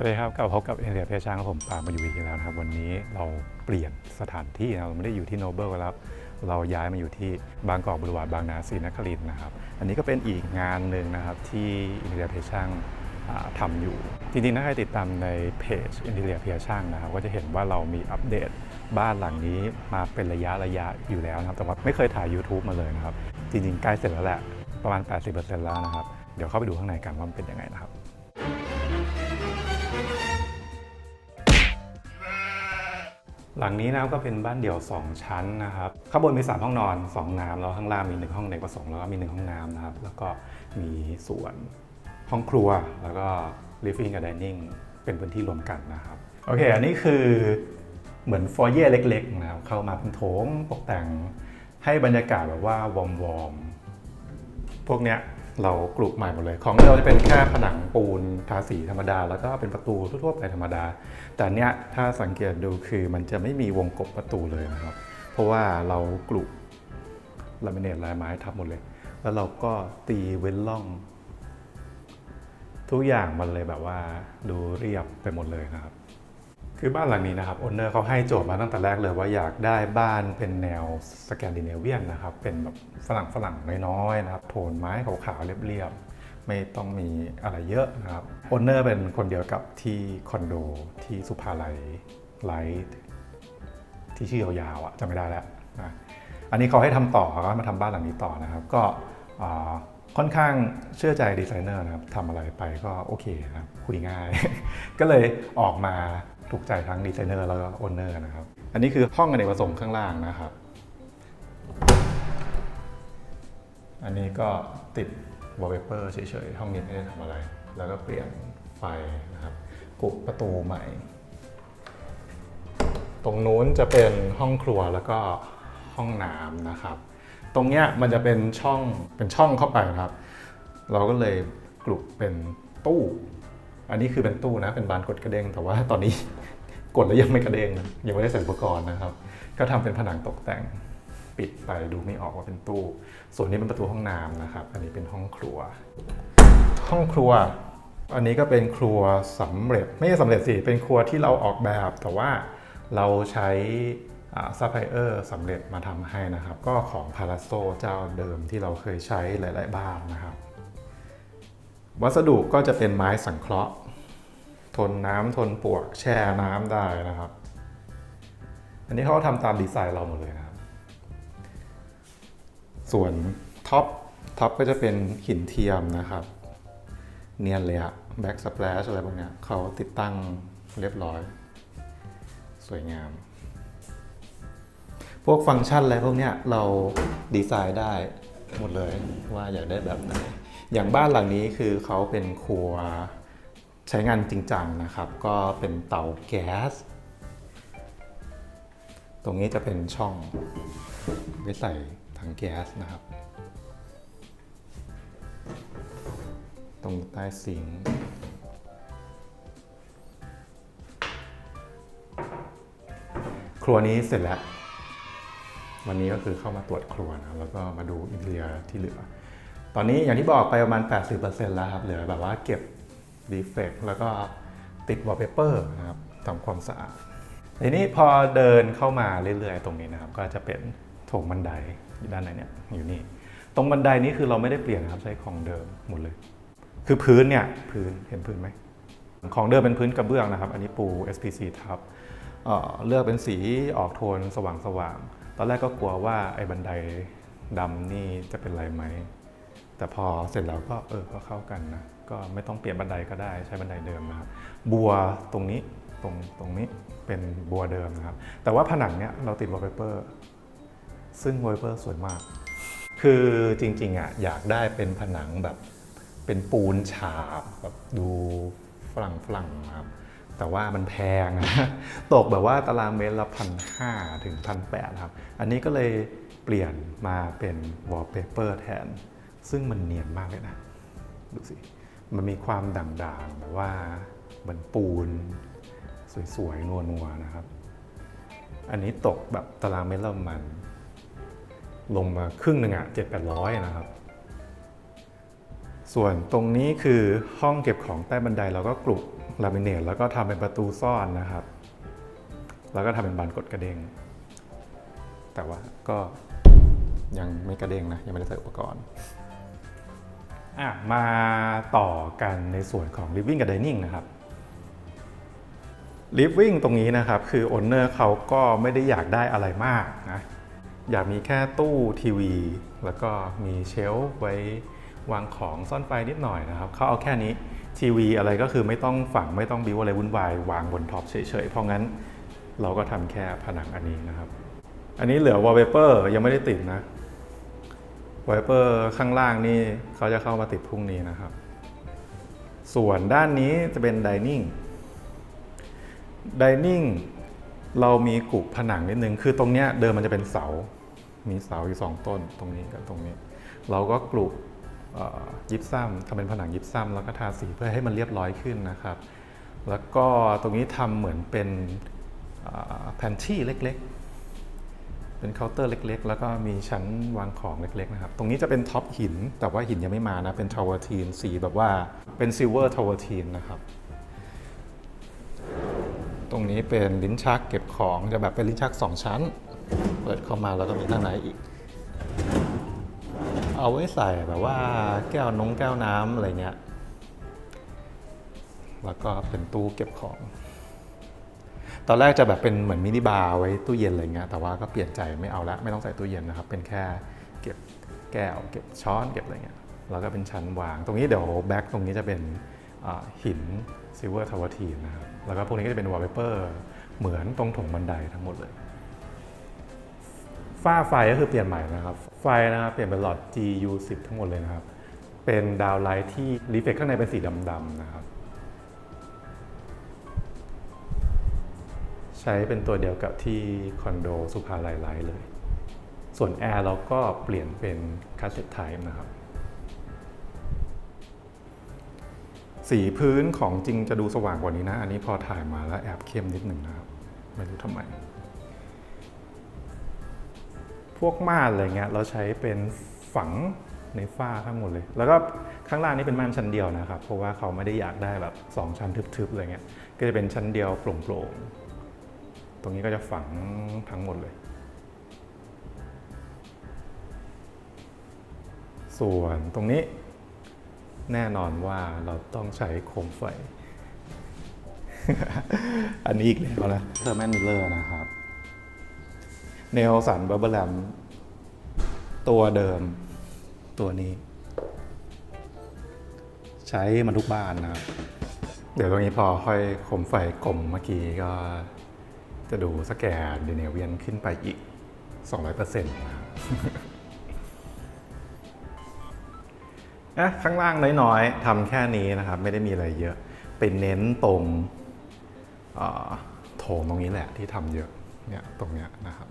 วัสดีครับกลับพบกับเอ็นเดียเพชช่างผมปามาอยู่อีกแล้วนะครับ วันนี้เราเปลี่ยนสถานที่นะเราไม่ได้อยู่ที่โนเบิลแล้ว เราย้ายมาอยู่ที่บางกอกบริวารบางนาศรีนครินทร์นะครับ อันนี้ก็เป็นอีกงานหนึ่งนะครับที่อินเดียเพชช่างอ่าทำอยู่ จริงๆถ้าใครติดตามในเพจอินเดียเพชช่างนะครับก็จะเห็นว่าเรามีอัปเดตบ้านหลังนี้มาเป็นระยะระยะอยู่แล้วนะครับ แต่ว่าไม่เคยถ่าย YouTube มาเลยนะครับ จริงๆ ใกล้เสร็จแล้วแหละ ประมาณ 80%แล้วนะครับ เดี๋ยวเข้าไปดูข้างในกันว่ามันเป็นยังไงนะครับ หลังนี้นะครับก็เป็นบ้านเดี่ยว 2 ชั้นนะครับข้างบนมี 3 ห้องนอน 2 น้ำแล้วข้างล่างมี 1 ห้องเด็กประสงค์แล้วก็มี 1 ห้องน้ำนะครับ แล้วก็มีส่วนห้องครัวแล้วก็ living กับ dining เป็นพื้นที่รวมกันนะครับโอเค อันนี้คือเหมือนฟอร์เย่เล็กๆนะครับเข้ามาเป็นโถงตกแต่งให้บรรยากาศแบบว่าวอมๆพวกเนี้ย เรากลุใหม่หมดเลย ของเราจะเป็นแค่ผนังปูนทาสีธรรมดา แล้วก็เป็นประตูทั่วไปธรรมดา แต่เนี้ยถ้าสังเกตดูคือมันจะไม่มีวงกบประตูเลยนะครับ เพราะว่าเรากลุลามิเนตลายไม้ทับหมดเลย แล้วเราก็ตีเว้นล่อง ทุกอย่างมันเลยแบบว่าดูเรียบไปหมดเลยนะครับ คือบ้านหลังนี้นะครับโอนเนอร์เขาให้โจทย์มาตั้งแต่แรกเลยว่าอยากได้บ้านเป็นแนวสแกนดิเนเวียนนะครับ เป็นแบบฝรั่งฝรั่งน้อยๆนะครับ โทนไม้ขาวๆเรียบๆ ไม่ต้องมีอะไรเยอะนะครับโอนเนอร์เป็นคนเดียวกับที่คอนโดที่สุภาลัยไลท์ที่ชื่อยาวๆอะจำไม่ได้แล้วนะอันนี้เขาให้ทำต่อเขามาทำบ้านหลังนี้ต่อนะครับ ก็ค่อนข้างเชื่อใจดีไซเนอร์นะครับทำอะไรไปก็โอเคนะครับคุยง่าย ก็เลยออกมา ถูกใจทั้งดีไซเนอร์แล้วก็โอนเนอร์นะครับ อันนี้คือห้องอเนกประสงค์ข้างล่างนะครับ อันนี้ก็ติดวอลเปเปอร์เฉยๆ ห้องนี้ไม่ได้ทำอะไร แล้วก็เปลี่ยนไฟนะครับ กุบประตูใหม่ ตรงนู้นจะเป็นห้องครัวแล้วก็ห้องน้ำนะครับ ตรงเนี้ยมันจะเป็นช่องเป็นช่องเข้าไปนะครับ เราก็เลยกลุบเป็นตู้ อันนี้คือเป็นตู้นะเป็นบานกดกระเด้งแต่ว่าตอนนี้กดแล้วยังไม่กระเด้งยังไม่ได้ใส่อุปกรณ์นะครับ ก็ทำเป็นผนังตกแต่งปิดไปดูไม่ออกว่าเป็นตู้ ส่วนนี้เป็นประตูห้องน้ำนะครับ อันนี้เป็นห้องครัว ห้องครัว อันนี้ก็เป็นครัวสำเร็จไม่ใช่สำเร็จสิเป็นครัวที่เราออกแบบ แต่ว่าเราใช้ซัพพลายเออร์สำเร็จมาทำให้นะครับ ก็ของพาราโซเจ้าเดิมที่เราเคยใช้หลาย ๆ บ้านนะครับ วัสดุก็จะเป็นไม้สังเคราะห์ ทนน้ำทนปวกแช่น้ำได้นะครับ อันนี้เขาทำตามดีไซน์เราหมดเลยนะครับ ส่วนท็อปท็อปก็จะเป็นหินเทียมนะครับ เนียนเลยอะแบ็กสเปลชอะไรพวกเนี้ยเขาติดตั้งเรียบร้อย สวยงาม พวกฟังก์ชันอะไรพวกเนี้ยเราดีไซน์ได้หมดเลยว่าอยากได้แบบไหน อย่างบ้านหลังนี้คือเขาเป็นครัวใช้งานจริงจังนะครับ ก็เป็นเตาแก๊ส ตรงนี้จะเป็นช่องไว้ใส่ถังแก๊สนะครับ ตรงใต้ซิงค์ครัวนี้เสร็จแล้ว วันนี้ก็คือเข้ามาตรวจครัวนะแล้วก็มาดูอินเทียที่เหลือ ตอนนี้อย่างที่บอกไปประมาณ 80%แล้วครับ เหลือแบบว่าเก็บดีเฟกแล้วก็ติดวอลเปเปอร์นะครับทำความสะอาด ทีนี้พอเดินเข้ามาเรื่อยๆ ตรงนี้นะครับ ก็จะเป็นโถงบันไดอยู่ด้านในเนี่ยอยู่นี่ ตรงบันไดนี้คือเราไม่ได้เปลี่ยนนะครับใช้ของเดิมหมดเลย คือพื้นเนี่ยพื้นเห็นพื้นไหมของเดิมเป็นพื้นกระเบื้องนะครับ อันนี้ปู SPC ทับเเลือกเป็นสีออกโทนสว่างๆตอนแรกก็กลัวว่าไอ้บันไดดำนี่จะเป็นไรไหม แต่พอเสร็จแล้วก็เออก็เข้ากันนะก็ไม่ต้องเปลี่ยนบันไดก็ได้ใช้บันไดเดิมนะครับบัวตรงนี้ตรงตรงนี้เป็นบัวเดิมนะครับ แต่ว่าผนังเนี้ยเราติดวอลเปเปอร์ซึ่งวอลเปเปอร์สวยมาก คือจริงๆอะอยากได้เป็นผนังแบบเป็นปูนฉาบแบบดูฝรั่งฝรั่งครับ แต่ว่ามันแพงนะตกแบบว่าตารางเมตรละพันห้าถึงพันแปดครับ อันนี้ก็เลยเปลี่ยนมาเป็นวอลเปเปอร์แทน ซึ่งมันเนียนมากเลยนะ ดูสิ มันมีความด่างๆแบบว่าเหมือนปูน สวยๆ นัวๆ นะครับ อันนี้ตกแบบตารางเมตรละมัน ลงมาครึ่งหนึ่งอะเจ็ดแปดร้อยนะครับ ส่วนตรงนี้คือห้องเก็บของใต้บันไดเราก็กลุลามิเนตแล้วก็ทำเป็นประตูซ่อนนะครับ แล้วก็ทำเป็นบานกดกระเด้งแต่ว่าก็ยังไม่กระเด้งนะ ยังไม่ได้ใส่อุปกรณ์ อะมาต่อกันในส่วนของ living กับ dining นะครับ living ตรงนี้นะครับคือ owner เขาก็ไม่ได้อยากได้อะไรมากนะอยากมีแค่ตู้ทีวี แล้วก็มีเชลฟ์ไว้วางของซ่อนไฟนิดหน่อยนะครับเขาเอาแค่นี้ทีวีอะไรก็คือไม่ต้องฝังไม่ต้องบิวอะไรวุ่นวายวางบนท็อปเฉยๆ เพราะงั้นเราก็ทำแค่ผนังอันนี้นะครับ อันนี้เหลือ wallpaper ยังไม่ได้ติดนะ wallpaper ข้างล่างนี่เขาจะเข้ามาติดพรุ่งนี้นะครับ ส่วนด้านนี้จะเป็น dining dining เรามีกรุผนังนิดนึง คือตรงเนี้ยเดิมมันจะเป็นเสา มีเสาอยู่สองต้นตรงนี้กับตรงนี้ เราก็กรุเอ่ยิปซัมทำเป็นผนังยิปซัมแล้วก็ทาสีเพื่อให้มันเรียบร้อยขึ้นนะครับ แล้วก็ตรงนี้ทำเหมือนเป็นแพนที่เล็กๆ เป็นเคาน์เตอร์เล็ก ๆ แล้วก็มีชั้นวางของเล็ก ๆ นะครับ ตรงนี้จะเป็นท็อปหิน แต่ว่าหินยังไม่มานะ เป็นทาวเวอร์ทีนสีแบบว่าเป็นซิลเวอร์ทาวเวอร์ทีนนะครับ ตรงนี้เป็นลิ้นชักเก็บของจะแบบเป็นลิ้นชัก 2 ชั้น เปิดเข้ามาแล้วก็มีข้างในอีก เอาไว้ใส่แบบว่าแก้วนงแก้วน้ำอะไรเงี้ย แล้วก็เป็นตู้เก็บของ ตอนแรกจะแบบเป็นเหมือนมินิบาร์ไว้ตู้เย็นอะไรเงี้ยแต่ว่าก็เปลี่ยนใจไม่เอาละไม่ต้องใส่ตู้เย็นนะครับ เป็นแค่เก็บแก้ว เก็บช้อนเก็บอะไรเงี้ยแล้วก็เป็นชั้นวาง ตรงนี้เดี๋ยวแบ็คตรงนี้จะเป็นหินซิลเวอร์ทาวทีนะครับแล้วก็พวกนี้ก็จะเป็นวอลเปเปอร์เหมือนตรงถงบันไดทั้งหมดเลยฝ้าไฟก็คือเปลี่ยนใหม่นะครับ ไฟนะครับเปลี่ยนเป็นหลอด GU10 ทั้งหมดเลยนะครับ เป็นดาวไลท์ที่รีเฟกข้างในเป็นสีดำๆนะครับ ช้เป็นตัวเดียวกับที่คอนโดสุภาลัยไลท์เลย ส่วนแอร์เราก็เปลี่ยนเป็นคาสเซ็ตไทป์นะครับ สีพื้นของจริงจะดูสว่างกว่านี้นะ อันนี้พอถ่ายมาแล้วแอบเข้มนิดหนึ่งนะครับ ไม่รู้ทำไม พวกม่านอะไรเงี้ยเราใช้เป็นฝังในฝ้าทั้งหมดเลย แล้วก็ข้างล่างนี่เป็นม่านชั้นเดียวนะครับ เพราะว่าเขาไม่ได้อยากได้แบบ 2 ชั้นทึบๆอะไรเงี้ย ก็จะเป็นชั้นเดียวโปร่งๆ ตรงนี้ก็จะฝังทั้งหมดเลย ส่วนตรงนี้แน่นอนว่าเราต้องใช้โคมไฟ อันนี้อีกแล้วนะเทอร์แมนมิลเลอร์นะครับเนลสันเบอร์เบอร์แลมตัวเดิมตัวนี้ ใช้มันทุกบ้านนะครับ เดี๋ยวตรงนี้พอค่อยโคมไฟกลมเมื่อกี้ก็ จะดูสแกนเดเนเวียนขึ้นไปอีก 200%นะครับนะข้างล่างน้อยๆทำแค่นี้นะครับ ไม่ได้มีอะไรเยอะ เป็นเน้นตรงโถงตรงนี้แหละที่ทำเยอะเนี่ยตรงเนี้ยนะครับ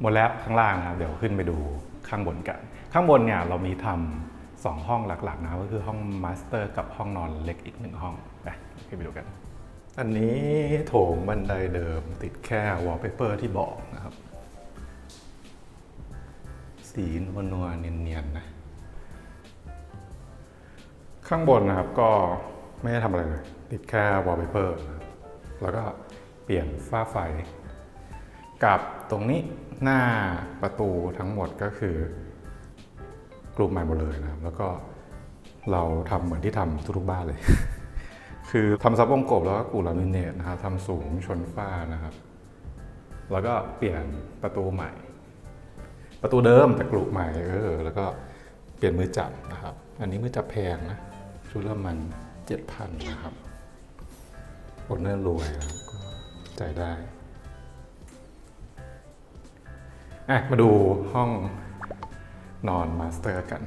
หมดแล้วข้างล่างนะครับเดี๋ยวขึ้นไปดูข้างบนกัน ข้างบนเนี่ยเรามีทำสองห้องหลักๆนะก็คือห้องมาสเตอร์กับห้องนอนเล็กอีกหนึ่งห้องไปขึ้นไปดูกัน อันนี้โถงบันไดเดิมติดแค่วอลเปเปอร์ที่บอกนะครับ สีนวลๆเนียนๆนะ ข้างบนนะครับก็ไม่ได้ทำอะไรเลย ติดแค่วอลเปเปอร์แล้วก็เปลี่ยนฝ้าไฟ กับตรงนี้ หน้าประตูทั้งหมดก็คือกลุ่มใหม่หมดเลยนะครับแล้วก็เราทำเหมือนที่ทำทุกๆบ้านเลย คือทำซับวงกบแล้วก็กูลามิเนตนะครับทำสูงชนฝ้านะครับ แล้วก็เปลี่ยนประตูใหม่ ประตูเดิมแต่กลุ่มใหม่เออแล้วก็เปลี่ยนมือจับนะครับ อันนี้มือจับแพงนะชุดละมันเจ็ดพันนะครับอนเนอร์รวยนะก็จ่ายได้ อะมาดูห้องนอนมาสเตอร์กัน